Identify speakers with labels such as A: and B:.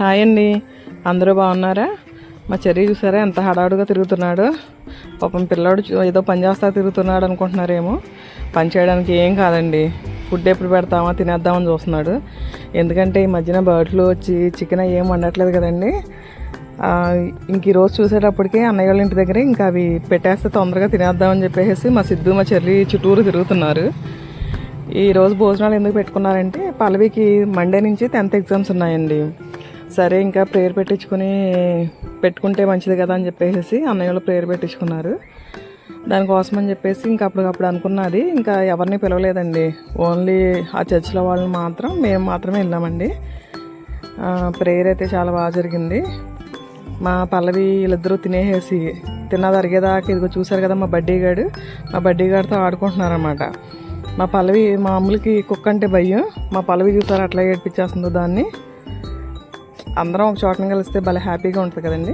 A: Hi అండి. అందరూ బాగున్నారా? మా చెర్రీ చూసారా? ఎంత హడావుడిగా తిరుగుతున్నాడు. పాపం పిల్లాడు చూ- ఏదో పని చేస్తా తిరుగుతున్నాడు అనుకుంటున్నారేమో. పని చేయడానికి ఏం కాదండి. ఫుడ్ ఎప్పుడు పెడతామా తినేద్దామని చూస్తున్నాడు. ఎందుకంటే ఈ మధ్యన బర్డ్లు వచ్చి చికెన్ ఏం వండట్లేదు కదండి. ఇంక ఈరోజు రోజు చూసేటప్పటికి అన్నయ్య వాళ్ళ ఇంటి దగ్గర ఇంకా అవి పెట్టేస్తే తొందరగా తినేద్దామని చెప్పేసి మా సిద్ధు మా చెల్లి చుట్టూరు తిరుగుతున్నారు. ఈరోజు భోజనాలు ఎందుకు పెట్టుకున్నారంటే పల్లవికి మండే నుంచి టెన్త్ ఎగ్జామ్స్ ఉన్నాయండి. సరే ఇంకా ప్రేయర్ పెట్టించుకుని పెట్టుకుంటే మంచిది కదా అని చెప్పేసి అన్నయ్య వాళ్ళు ప్రేయర్ పెట్టించుకున్నారు. దానికోసం అని చెప్పేసి ఇంకా అప్పటికప్పుడు అనుకున్నది. ఇంకా ఎవరిని పిలవలేదండి. ఓన్లీ ఆ చర్చిలో వాళ్ళని మాత్రం మేము మాత్రమే వెళ్ళామండి. ప్రేయర్ అయితే చాలా బాగా జరిగింది. మా పల్లవి వీళ్ళిద్దరూ తినేసేసి తిన్నది అరిగేదాకా ఇదిగో చూశారు కదా మా బడ్డీ గాడు మా బడ్డీ గాడితో ఆడుకుంటున్నారన్నమాట. మా పల్లవి మా అమ్ములకి కుక్క అంటే భయం. మా పల్లవి చూసారు అట్లా ఏడిపించేస్తుందో దాన్ని. అందరం ఒక చోటన కలిస్తే భలే హ్యాపీగా ఉంటుంది కదండి.